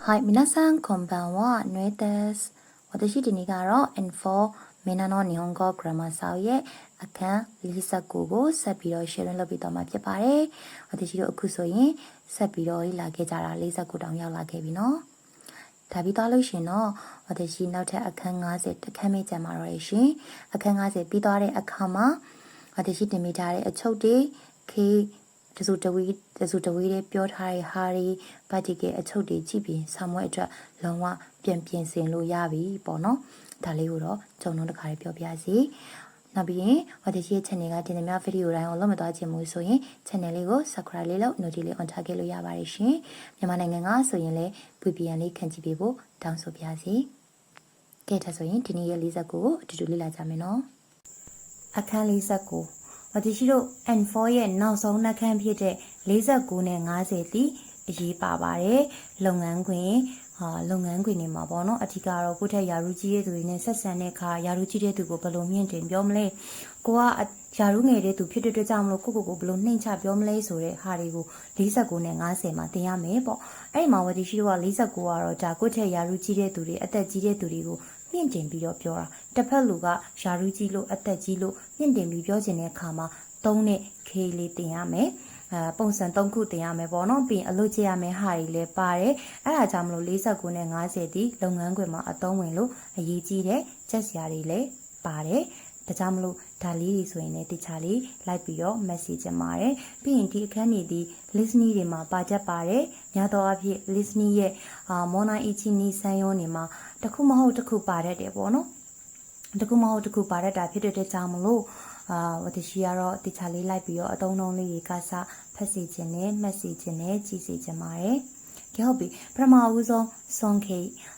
はい、皆さんこんばんは、ぬえです。私ဒီနေ့ကတော့ N4 မင်းနာの日本語 grammar စာအုပ်ရဲ့အခန်း49ကိုဆက်ပြီးတော့ sharing လုပ်ပြီးတော့မှာဖြစ်ပါတယ်။私တို့အခုဆိုရင်ဆက်ပြီးတော့လာခဲ့ကြတာ49တောင်ရောက်လာခဲ့ပြီနော်။ဒါပြီးသွားလို့ရှရင်တော့私နောက်ထပ်အခန်း50တစ်ခန်းမေးကြမှာတော့ရရှင်။အခန်း50ပြီးသွားတဲ့အခါမှာ私တင်မိထားတဲ့အချုပ်တွေခေ တစုတဝီတစုတဝီတွေပြောထားတဲ့ဟာတွေဗတ်တီကအချုပ်တွေကြည့်ပြီးဆာမွဲအတွက်လုံးဝပြင်ပြင်ဆင်လို့ရပြီပေါ့နော်ဒါလေးကိုတော့ဂျုံလုံးတစ်ခါလေးပြောပြစီနောက်ပြီးရင်ဝတ်တရှိရဲ့ channel ကတင်နေမြဗီဒီယိုတိုင်းကိုလုံးမသွားချင်ဘူးဆိုရင် channel လေးကို subscribe လေးလုပ် notification လေး on ထားခဲ့လို့ရပါတယ်ရှင်မြန်မာနိုင်ငံကဆိုရင်လည်း VPN လေးခံကြည့်ပေးဖို့တောင်းဆိုပါစီကဲဒါဆိုရင်ဒီနေ့ရဲ့49ကိုအတူတူလေ့လာကြမယ်နော်အခန်း49 ဝတိရှိတို့ N4 ရဲ့နောက်ဆုံးနှက်ခမ်းဖြစ်တဲ့49နဲ့50တိအရေးပါပါတယ်လုပ်ငန်းခွင်ဟာလုပ်ငန်းခွင်တွေမှာပေါ့နော်အထူးကတော့ကိုယ့်ထက်ယာရုကြီးတဲ့သူတွေနဲ့ဆက်ဆံတဲ့အခါယာရုကြီးတဲ့သူကိုဘယ်လိုမြင့်တင်ပြောမလဲကိုကယာရုငယ်တဲ့သူဖြစ်တဲ့အတွက်ကြောင့်မလို့ကိုကိုကိုဘယ်လိုနှိမ့်ချပြောမလဲဆိုတဲ့ဟာတွေကို49နဲ့50မှာသင်ရမယ်ပေါ့အဲ့ဒီမှာဝတိရှိတို့က49ကတော့ဒါကိုယ့်ထက်ယာရုကြီးတဲ့သူတွေအသက်ကြီးတဲ့သူတွေကို မြင့်တင်ပြီးတော့ပြောတာတစ်ဖက်လူကယာရုကြီးလို့အသက်ကြီးလို့မြင့်တင်ပြီးပြောခြင်းတဲ့အခါမှာသုံးနဲ့ K လေးတင်ရမယ်အဲပုံစံ၃ခုတင်ရမယ်ပေါ့နော်ပြီးရင်အလုပ်ကြရမယ်ဟာတွေလည်းပါတယ်အဲ့ဒါကြောင့်မလို့49နဲ့50ဒီလုပ်ငန်းခွင်မှာအသုံးဝင်လို့အရေးကြီးတဲ့ချက်စရာတွေလည်းပါတယ်ဒါကြောင့်မလို့ ဒါလေးတွေဆိုရင်လည်းတခြားလေးလိုက်ပြီးတော့ message ချင်ပါတယ်ပြီးရင်ဒီအခန်းတွေဒီ listening တွေမှာပါချက်ပါတယ်များသောအားဖြင့် listening ရဲ့အာမောနာအီချီနီဆန်းရောနေမှာတစ်ခုမဟုတ်တစ်ခုပါတတ်တယ်ပေါ့နော်တစ်ခုမဟုတ်တစ်ခုပါတတ်တာဖြစ်တဲ့အတွက်ကြောင့်မလို့အာဝတရှိကတော့တခြားလေးလိုက်ပြီးတော့အတုံးတုံးလေးတွေကစဖတ်စီခြင်းနဲ့မှတ်စီခြင်းနဲ့ကြည်စီခြင်းပါတယ်ကဲဟုတ်ပြီပထမဦးဆုံးဆွန်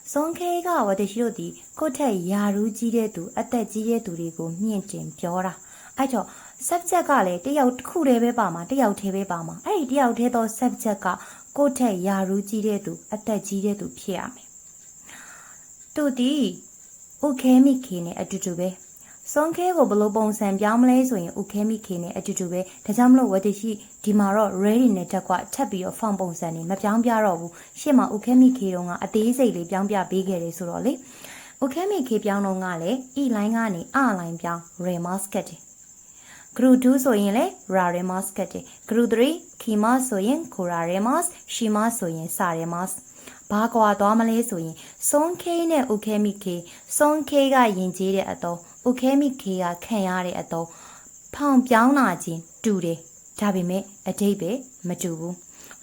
ခေဆွန်ခေကဝတရှိတို့ဒီကိုယ့်ထက်ယာရူးကြီးတဲ့သူအသက်ကြီးတဲ့သူတွေကိုမြင့်တင်ပြောတာအဲ့တော့ subject ကလည်းတယောက်တစ်ခုတည်းပဲပါမှာတယောက်တည်းပဲပါမှာအဲ့ဒီတယောက်တည်းသော subject ကကိုယ့်ထက်ယာရူးကြီးတဲ့သူအသက်ကြီးတဲ့သူဖြစ်ရမယ်သူဒီ okay မိခေနဲ့အတူတူပဲ စွန်ခဲကိုဘယ်လိုပုံစံပြောင်းမလဲဆိုရင် okay မိခေနဲ့အတူတူပဲဒါကြောင့်မလို့ဝတ္တရှိဒီမှာတော့ ready နဲ့တက်ကွထပ်ပြီးတော့ form ပုံစံနေမပြောင်းပြတော့ဘူးရှေ့မှာ okay မိခေတုန်းကအသေးစိတ်လေးပြောင်းပြပေးခဲ့တယ်ဆိုတော့လေ okay မိခေပြောင်းတော့ကလည်း e line ကနေ r line ပြောင်း remasket တယ် group 2ဆိုရင်လေ raremas ကတ်တယ် group 3 khima ဆိုရင် khoraremas shima ဆိုရင် saremas ဘာကွာသွားမလဲဆိုရင်စွန် K နဲ့ ukemi K စွန် K ကယဉ်ကျေးတဲ့အတုံး ukemi K ကခံရတဲ့အတုံးဖောင်ပြောင်းလာခြင်းတူတယ်ဒါပေမဲ့အတိတ်ပဲမတူဘူး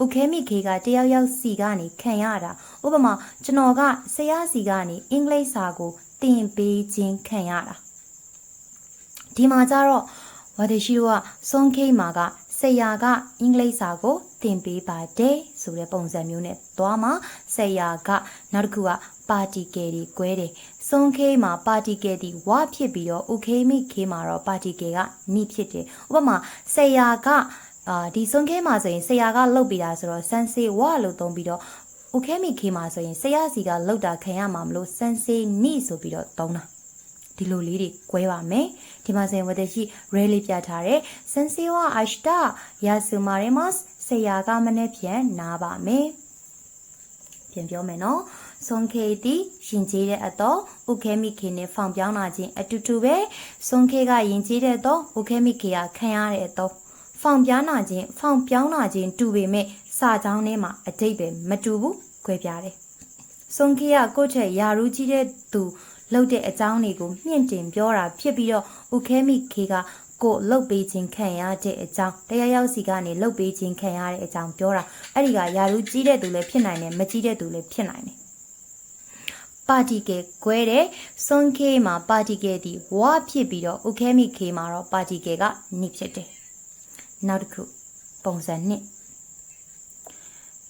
ukemi K ကတယောက်ယောက်စီကနေခံရတာဥပမာကျွန်တော်ကဆရာစီကနေအင်္ဂလိပ်စာကိုသင်ပေးခြင်းခံရတာဒီမှာကျတော့ဝါဒေရှိတို့ကစွန်ခိမာက ဆရာကအင်္ဂလိပ်စာကိုသင်ပေးပါတယ်ဆိုတဲ့ပုံစံမျိုးနဲ့သွားမှာဆရာကနောက်တစ်ခုကပါတီကယ်တွေ꿰တယ်စွန်ခိမာပါတီကယ်ဒီဝဖြစ်ပြီးတော့ဥခေမိခေမာတော့ပါတီကယ်ကနိဖြစ်တယ်ဥပမာဆရာကအာဒီစွန်ခိမာဆိုရင်ဆရာကလှုပ်ပြီးတာဆိုတော့စန်စေဝလို့သုံးပြီးတော့ဥခေမိခေမာဆိုရင်ဆရာစီကလှုပ်တာခံရမှာမလို့စန်စေနိဆိုပြီးတော့သုံးတာ ဒီလိုလေးတွေ꿰ပါမယ်ဒီမှာဆိုရင်ဝတ္တရှိ rare လေးပြထားတယ်စန်စီဝါအရှတာယာဆူမာရီမတ်ဆရာကမနေ့ပြန်နားပါမယ်ပြန်ပြောမယ်နော်ဆွန်ခေတီရင်ကျေးတဲ့အတော့ဥခဲမိခေနဲ့ဖောင်ပြောင်းလာခြင်းအတူတူပဲဆွန်ခေကရင်ကျေးတဲ့တော့ဥခဲမိခေကခံရတဲ့အတော့ဖောင်ပြားနာခြင်းဖောင်ပြောင်းနာခြင်းတူပေမဲ့စာကြောင်းထဲမှာအတိတ်ပဲမတူဘူး꿰ပြတယ်ဆွန်ခေကကိုယ့်ထက်ယာရူးကြီးတဲ့သူ လှုပ်တဲ့အကြောင်းတွေကိုမြင့်တင်ပြောတာဖြစ်ပြီးတော့ဥခဲမိခေကကိုလှုပ်ပေးခြင်းခံရတဲ့အကြောင်းတရားရောက်စီကနေလှုပ်ပေးခြင်းခံရတဲ့အကြောင်းပြောတာအဲ့ဒီကယာရုကြီးတဲ့သူလည်းဖြစ်နိုင်တယ်မကြီးတဲ့သူလည်းဖြစ်နိုင်တယ်ပါတီကယ်꿰တဲ့စွန်ခေမှာပါတီကယ်ဒီဝါဖြစ်ပြီးတော့ဥခဲမိခေမှာတော့ပါတီကယ်ကနိဖြစ်တယ်နောက်တစ်ခုပုံစံနှစ်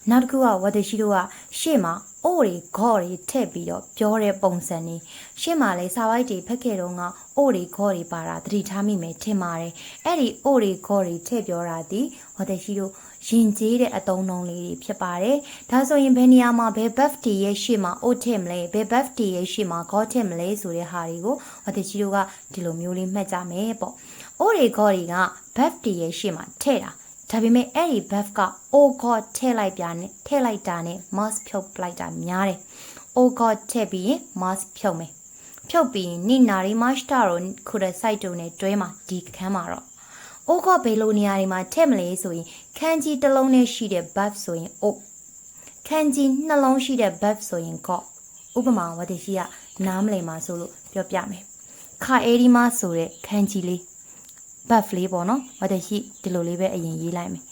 နောက်တစ်ခုကဝတ္တရှိတို့ကရှေ့မှာအိုးတွေခေါ်တွေထည့်ပြီးတော့ပြောတဲ့ပုံစံနေရှေ့မှာလေစာပိုက်တွေဖက်ခဲ့တော့ကအိုးတွေခေါ်တွေပါတာသတိထားမိမယ်ထင်ပါတယ်အဲ့ဒီအိုးတွေခေါ်တွေထည့်ပြောတာဒီဝတ္တရှိတို့ရင်ကျေးတဲ့အတုံးနှုံးလေးတွေဖြစ်ပါတယ်ဒါဆိုရင်ဘယ်နေရာမှာဘယ် buff တွေရဲ့ရှေ့မှာအိုးထည့်မလဲဘယ် buff တွေရဲ့ရှေ့မှာခေါ်ထည့်မလဲဆိုတဲ့ဟာတွေကိုဝတ္တရှိတို့ကဒီလိုမျိုးလေးမှတ်ကြမယ်ပေါ့အိုးတွေခေါ်တွေက buff တွေရဲ့ရှေ့မှာထည့်တာထ ဒါပေမဲ့အဲ့ဒီ buff က o god ထည့်လိုက်ပြနဲ့ထည့်လိုက်တာနဲ့ mask ဖြုတ်လိုက်တာများတယ် o god ထည့်ပြီးရင် mask ဖြုတ်မယ်ဖြုတ်ပြီးရင်နိနာရီမတ်တာရောခုတဲ့ site တုံနဲ့တွဲမှာဒီခန်းမှာတော့ o god ဘယ်လိုနေရာတွေမှာထည့်မလဲဆိုရင်ခန်းကြီးတစ်လုံးနဲ့ရှိတဲ့ buff ဆိုရင် o ခန်းကြီးနှလုံးရှိတဲ့ buff ဆိုရင် god ဥပမာဝတ္တရှိကနားမလည်မှာဆိုလို့ပြောပြမယ်ခါအေဒီမဆိုတဲ့ခန်းကြီးလေး buff လေးပေါ့နော်ဝတ္တရှိဒီလိုလေးပဲအရင်ရေးလိုက်မယ်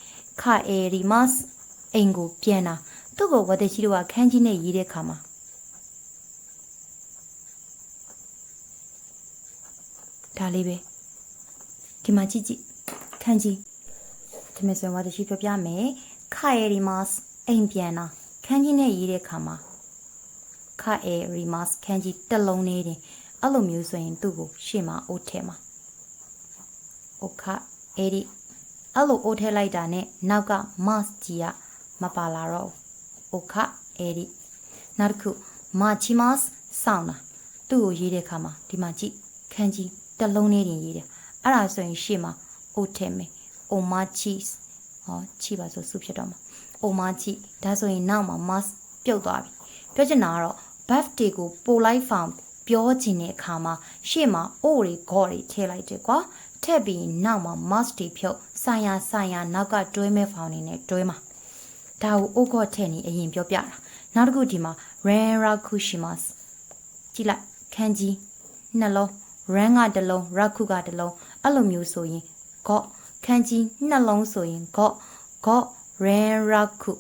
ခါအေဒီမတ်အိမ်ကိုပြန်တာသူ့ကိုဝတ္တရှိတို့ကခန်းကြီးနဲ့ရေးတဲ့ခါမှာဒါလေးပဲဒီမှာကြည့်ကြည့်ခန်းကြီးဒီမှာဆိုရင်ဝတ္တရှိပြောပြမယ်ခါအေဒီမတ်အိမ်ပြန်တာခန်းကြီးနဲ့ရေးတဲ့ခါမှာခါအေရီမတ်ခန်းကြီးတစ်လုံးနေတယ်အဲ့လိုမျိုးဆိုရင်သူ့ကိုရှေ့မှာအိုးထဲမှာ ဥခအေဒီအဲ့လိုအိုးထည့်လိုက်တာနဲ့နောက်က mas ကြီးကမပါလာတော့ဥခအေဒီနောက်တစ်ခုမာချီမတ်ဆောင်းလာသူ့ကိုရေးတဲ့အခါမှာဒီမှာကြည့်ခန်းကြီးတစ်လုံးနဲ့တင်ရေးတယ်အဲ့ဒါဆိုရင်ရှေ့မှာအိုထည့်မယ်အိုမာချီဟောချီပါဆိုစုဖြစ်တော့မှာအိုမာချီဒါဆိုရင်နောက်မှာ mas ပြုတ်သွားပြီပြောချင်တာကတော့ birthday ကိုပိုလိုက်ဖောင်ပြောချင်တဲ့အခါမှာရှေ့မှာ o တွေ go တွေထည့်လိုက်တယ်ကွာ ထည့်ပြီးနောက်မှာ mask တွေဖြုတ်ဆိုင်ရာဆိုင်ရာနောက်ကတွဲမဲ့ဖောင်နေနဲ့တွဲမှာဒါကိုအိုးဂေါ်ထည့်နေအရင်ပြောပြတာနောက်တစ်ခုဒီမှာ renrakushimas ကြည့်လိုက်ခန်းကြီးနှလုံး ran ကတစ်လုံး raku ကတစ်လုံးအဲ့လိုမျိုးဆိုရင်ဂေါ့ခန်းကြီးနှလုံးဆိုရင်ဂေါ့ဂေါ့ ran raku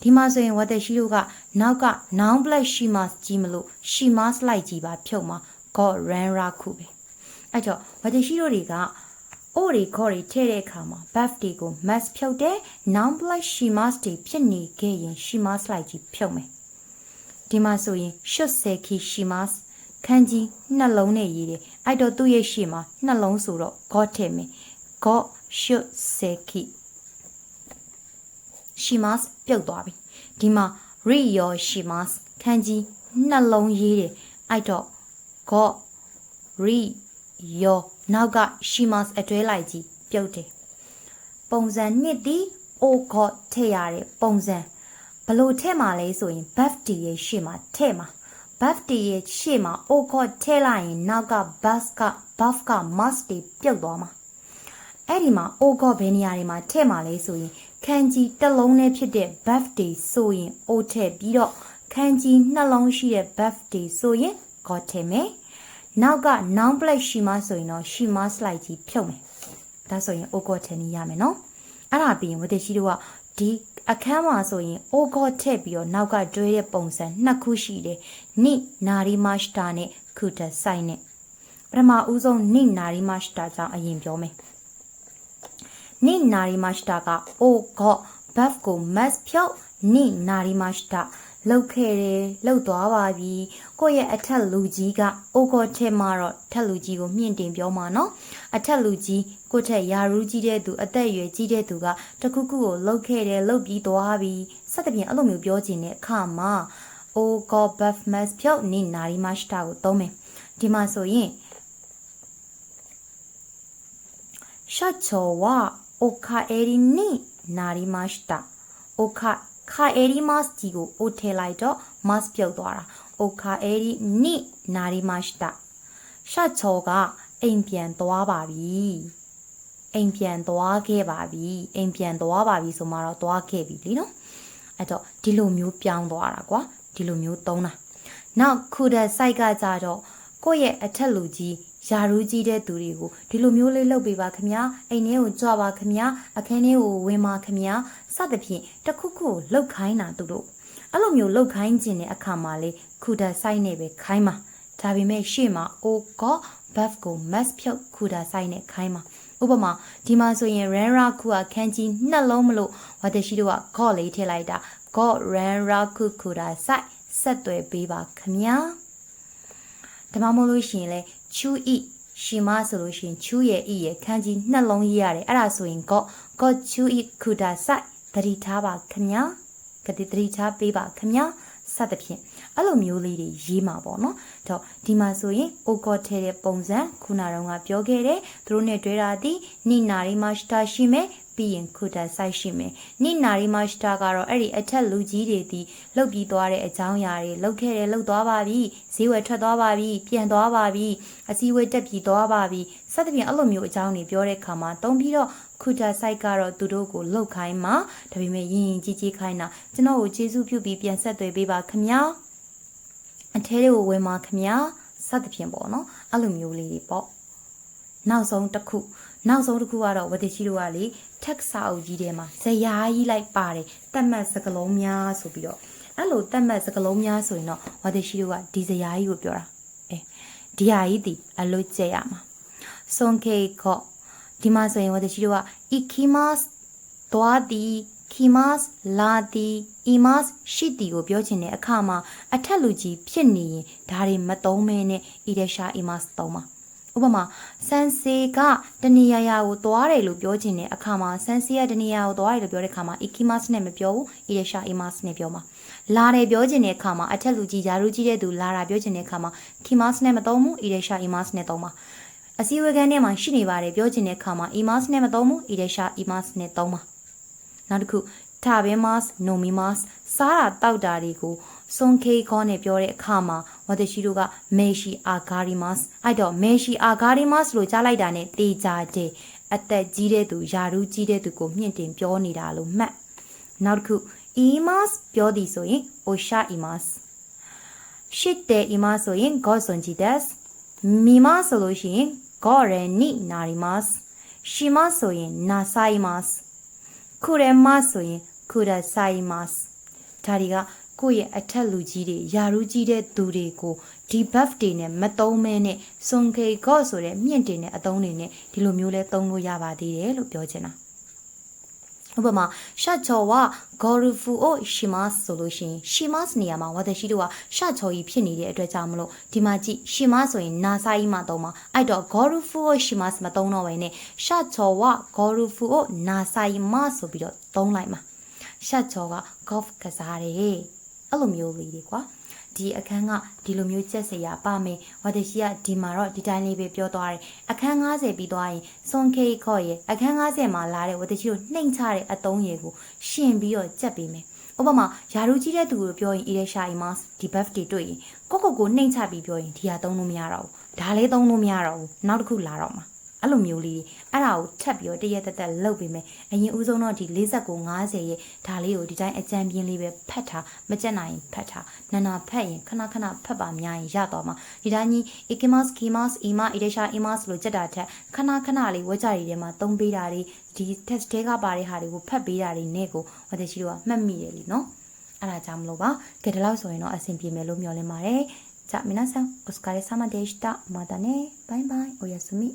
ဒီမှာဆိုရင်ဝတ်တဲ့ရှိတို့ကနောက်က noun black shimas ကြီးမလို့ shimas လိုက်ကြီးပါဖြုတ်မှာ god ran raku ပဲအဲ့တော့ဝတ်တဲ့ရှိတို့တွေက အိုရီခေါ်ရီထည့်တဲ့အခါမှာ buff တွေကို mass ဖြုတ်တဲ့ noun black shimas တွေဖြစ်နေခဲ့ရင် shimas လိုက်ကြီးဖြုတ်မယ်ဒီမှာဆိုရင် should seki shimas ခန်းကြီးနှလုံးနဲ့ရေးတယ်အဲ့တော့သူ့ရဲ့ရှေ့မှာနှလုံးဆိုတော့ god ထည့်မယ် god should seki ရှိမတ်ပြုတ်သွားပြီဒီမှာ re ရောရှိမတ်ခန်းကြီးနှလုံးရေးတယ်အဲ့တော့ got re ရောနောက်ကရှိမတ်အတွဲလိုက်ကြီးပြုတ်တယ်ပုံစံနှစ်ဒီ o got ထည့်ရတဲ့ပုံစံဘလို့ထည့်မှာလဲဆိုရင် birthday ရဲ့ရှေ့မှာထည့်မှာ birthday ရဲ့ရှေ့မှာ o got ထည့်လိုက်ရင်နောက်က bus က buff က must တွေပြုတ်သွားမှာအဲ့ဒီမှာ o got ဘယ်နေရာတွေမှာထည့်မှာလဲဆိုရင်ခန်းကြီးတစ်လုံးနဲ့ဖြစ်တဲ့ birthday ဆိုရင် o ထည့်ပြီးတော့ခန်းကြီးနှလုံးရှိတဲ့ birthday ဆိုရင် got ထည့်မယ် နောက်က noun black ရှိမှဆိုရင်တော့ရှိမှ slide ကြီးဖြုတ်မယ်ဒါဆိုရင် o got ထည့်နေရမယ်နော်အဲ့ဒါပြီးရင်ဝတ္တရှိတို့ကဒီအခန်းမှာဆိုရင် o got ထည့်ပြီးတော့နောက်ကတွဲတဲ့ပုံစံနှစ်ခုရှိတယ်နိနာရီမရှတာနဲ့ခုတဆိုင်နဲ့ပထမဦးဆုံးနိနာရီမရှတာကြောင့်အရင်ပြောမယ်နိနာရီမရှတာက o got buff ကို mass ဖြောက်နိနာရီမရှတာ လောက်ခဲ့တယ်လောက်သွားပါပြီကိုယ့်ရဲ့အထက်လူကြီးကအိုကောထဲမှာတော့ထက်လူကြီးကိုမြင့်တင်ပြောမှာနော်အထက်လူကြီးကိုယ့်ထက်ယာရူးကြီးတဲ့သူအသက်အရွယ်ကြီးတဲ့သူကတခုခုကိုလောက်ခဲ့တယ်လောက်ပြီးသွားပြီစသဖြင့်အဲ့လိုမျိုးပြောချင်တဲ့အခါမှာအိုကောဘတ်မတ်ဖြောက်နိနာရီမရှတာကိုသုံးမယ်ဒီမှာဆိုရင်シャチョウはおかえりになりました。おか ခါအေရီမတ်ကြီးကိုအိုထဲလိုက်တော့မတ်ပြုတ်သွားတာ။အိုခါအေရီနိနာရီမတ်တာ။ရှတ်ချောကအိမ်ပြန်သွားပါပြီ။အိမ်ပြန်သွားခဲ့ပါပြီ။အိမ်ပြန်သွားပါပြီဆိုမှတော့သွားခဲ့ပြီလीနော်။အဲ့တော့ဒီလိုမျိုးပြောင်းသွားတာကွာ။ဒီလိုမျိုးသုံးတာ။နောက်ခုတဲ့ site ကကြတော့ကိုယ့်ရဲ့အထက်လူကြီး ယာရူးကြီးတဲ့သူတွေကိုဒီလိုမျိုးလေးလုပ်ပေးပါခင်ဗျာအိမ်ထဲကိုကြွပါခင်ဗျာအခန်းထဲကိုဝင်ပါခင်ဗျာစသဖြင့်တခုခုလှုပ်ခိုင်းတာသူတို့အဲ့လိုမျိုးလှုပ်ခိုင်းခြင်းတဲ့အခါမှာလေခူတာဆိုင်နဲ့ပဲခိုင်းမှာဒါပေမဲ့ရှေ့မှာ o got buff ကို mass ဖြုတ်ခူတာဆိုင်နဲ့ခိုင်းမှာဥပမာဒီမှာဆိုရင် ranra ခုကခန်းကြီးနှလုံးမလို့ဝတရှိတို့က got လေးထည့်လိုက်တာ got ranra ခုခူတာဆိုင်ဆက်သွယ်ပေးပါခင်ဗျာဒါမှမဟုတ်လို့ရှိရင်လေ ချူဤရှီမဆိုလို့ရှိရင်ချူရဲ့ဤရဲ့ခန်းကြီးနှလုံးရေးရတယ်အဲ့ဒါဆိုရင် got got ချူဤခူတာဆိုင်တတိထားပါခင်ဗျာကတိတတိထားပေးပါခင်ဗျာစသဖြင့်အဲ့လိုမျိုးလေးတွေရေးမှာပေါ့နော်တော့ဒီမှာဆိုရင် o got ထဲတဲ့ပုံစံခုနကတော့ကပြောခဲ့တယ်သူတို့နဲ့တွဲတာဒီနိနာရီမရှတာရှိမယ် ပြီးရင်ခုတာစိုက်ရှိမယ်နိနာရီမရှတာကတော့အဲ့ဒီအထက်လူကြီးတွေဒီလှုပ်ပြီးသွားတဲ့အကြောင်းအရာတွေလှုပ်ခဲ့တယ်လှုပ်သွားပါပြီဈေးဝယ်ထွက်သွားပါပြီပြန်သွားပါပြီအစည်းအဝေးတက်ပြီးသွားပါပြီစသဖြင့်အဲ့လိုမျိုးအကြောင်းတွေပြောတဲ့ခါမှာတုံးပြီးတော့ခုတာစိုက်ကတော့သူတို့ကိုလှုပ်ခိုင်းမှာဒါပေမဲ့ရင်ရင်ကြီးကြီးခိုင်းတာကျွန်တော်ကိုကျေးဇူးပြုပြီးပြန်ဆက်သွယ်ပေးပါခင်ဗျာအထဲတွေကိုဝင်ပါခင်ဗျာစသဖြင့်ပေါ့နော်အဲ့လိုမျိုးလေးတွေပေါ့နောက်ဆုံးတစ်ခု နောက်ဆုံးတစ်ခုကတော့ဝတိရှိတို့ကလေတက်စာအုပ်ကြီးထဲမှာဇရာကြီးလိုက်ပါတယ်တတ်မှတ်စကလုံးများဆိုပြီးတော့အဲ့လိုတတ်မှတ်စကလုံးများဆိုရင်တော့ဝတိရှိတို့ကဒီဇရာကြီးကိုပြောတာအဲဒီဟာကြီးဒီအလွတ်ကျက်ရမှာစွန်ခေခော့ဒီမှာဆိုရင်ဝတိရှိတို့က ikimas သွားသည် kimas လာသည် imas ရှိသည်ကိုပြောချင်တဲ့အခါမှာအထက်လူကြီးဖြစ်နေရင်ဒါတွေမသုံးမဲနဲ့ idesha imas သုံးပါ ဥပမာဆန်စေကတနေရာရာကိုသွားတယ်လို့ပြောချင်တဲ့အခါမှာဆန်စေကတနေရာကိုသွားတယ်လို့ပြောတဲ့အခါမှာ ikimas နဲ့မပြောဘူး idesha imas နဲ့ပြောမှာလာတယ်ပြောချင်တဲ့အခါမှာအထက်လူကြီးယာရုကြီးတဲ့သူလာတာပြောချင်တဲ့အခါမှာ kimas နဲ့မသုံးဘူး idesha imas နဲ့သုံးပါအစည်းအဝေးခန်းထဲမှာရှိနေပါတယ်ပြောချင်တဲ့အခါမှာ imas နဲ့မသုံးဘူး idesha imas နဲ့သုံးပါနောက်တစ်ခု tabemas nomimas စားတာတောက်တာတွေကိုစွန်ခေခေါနဲ့ပြောတဲ့အခါမှာ ဝတရှိတို့ကမေရှိအာဂါရီမတ်အဲ့တော့မေရှိအာဂါရီမတ်လို့ကြားလိုက်တာနဲ့တေချာတဲ့အသက်ကြီးတဲ့သူယာရုကြီးတဲ့သူကိုမြင့်တင်ပြောနေတာလို့မှတ်နောက်တစ်ခု imas ပြောသည်ဆိုရင် osha imas ရှစ်တဲ့ imas ဆိုရင် god sonjides မိမဆိုလို့ရှိရင် god reni narimas ရှိမဆိုရင် nasaimas ခုရမဆိုရင်ခုရဆိုင်မတ်ဒါတွေက ကိုယ့်ရဲ့အထက်လူကြီးတွေယာရုကြီးတဲ့သူတွေကိုဒီ buff တွေနဲ့မတုံးမဲနဲ့စွန်ခေကော့ဆိုတဲ့မြင့်တင်တဲ့အသုံးတွေနဲ့ဒီလိုမျိုးလဲသုံးလို့ရပါသေးတယ်လို့ပြောချင်တာဥပမာရှတ်ချော်ဝဂေါ်ရူဖူအိုရှီမတ်ဆိုလို့ရှိရင်ရှီမတ်နေရာမှာဝါသရှိတို့ကရှတ်ချော်ကြီးဖြစ်နေတဲ့အတွက်ကြောင့်မလို့ဒီမှာကြည့်ရှီမတ်ဆိုရင်နာစာကြီးမှာသုံးပါအဲ့တော့ဂေါ်ရူဖူအိုရှီမတ်မသုံးတော့ဘဲနဲ့ရှတ်ချော်ဝဂေါ်ရူဖူအိုနာစာကြီးမဆိုပြီးတော့သုံးလိုက်မှာရှတ်ချော်က golf ကစားတယ် အဲ့လိုမျိုးလေးတွေကွာဒီအခန်းကဒီလိုမျိုးချက်စရာပါမယ်ဝတရှိကဒီမှာတော့ဒီတိုင်းလေးပဲပြောသွားတယ်အခန်း90ပြီးသွားရင်စွန်ခေခေါ်ရဲ့အခန်း90မှာလာတဲ့ဝတရှိကိုနှိမ်ချတဲ့အတုံးရည်ကိုရှင်ပြီးတော့ကြက်ပေးမယ်ဥပမာယာရုကြီးတဲ့သူကိုပြောရင်အီရရှာအီမတ်ဒီ buff တွေတွေ့ရင်ကိုကိုကိုနှိမ်ချပြီးပြောရင်ဒီဟာသုံးလို့မရတော့ဘူးဒါလေးသုံးလို့မရတော့ဘူးနောက်တစ်ခုလာတော့မှာ အဲ့လိုမျိုးလေးအဲ့ဒါကိုထပ်ပြီးတော့တရက်တက်တက်လှုပ်ပေးမယ်အရင်ဦးဆုံးတော့ဒီ49 50ရဲ့ဒါလေးကိုဒီတိုင်းအကြံပြင်းလေးပဲဖတ်ထားမကြက်နိုင်ဖတ်ထားနာနာဖတ်ရင်ခဏခဏဖတ်ပါများရင်ရတော့မှာဒီတိုင်းကြီး ikimas kimas ima idesha imas လို့ကြက်တာထက်ခဏခဏလေးဝကြရီထဲမှာသုံးပေးတာတွေဒီ test တွေကပါတဲ့ဟာတွေကိုဖတ်ပေးတာတွေနဲ့ကိုဝတရှိတို့ကမှတ်မိတယ်လीနော်အဲ့ဒါကြောင့်မလို့ပါကြတဲ့လောက်ဆိုရင်တော့အဆင်ပြေမယ်လို့မျှော်လင့်ပါတယ်じゃあ皆さんお疲れ様でしたまたねバイバイおやすみ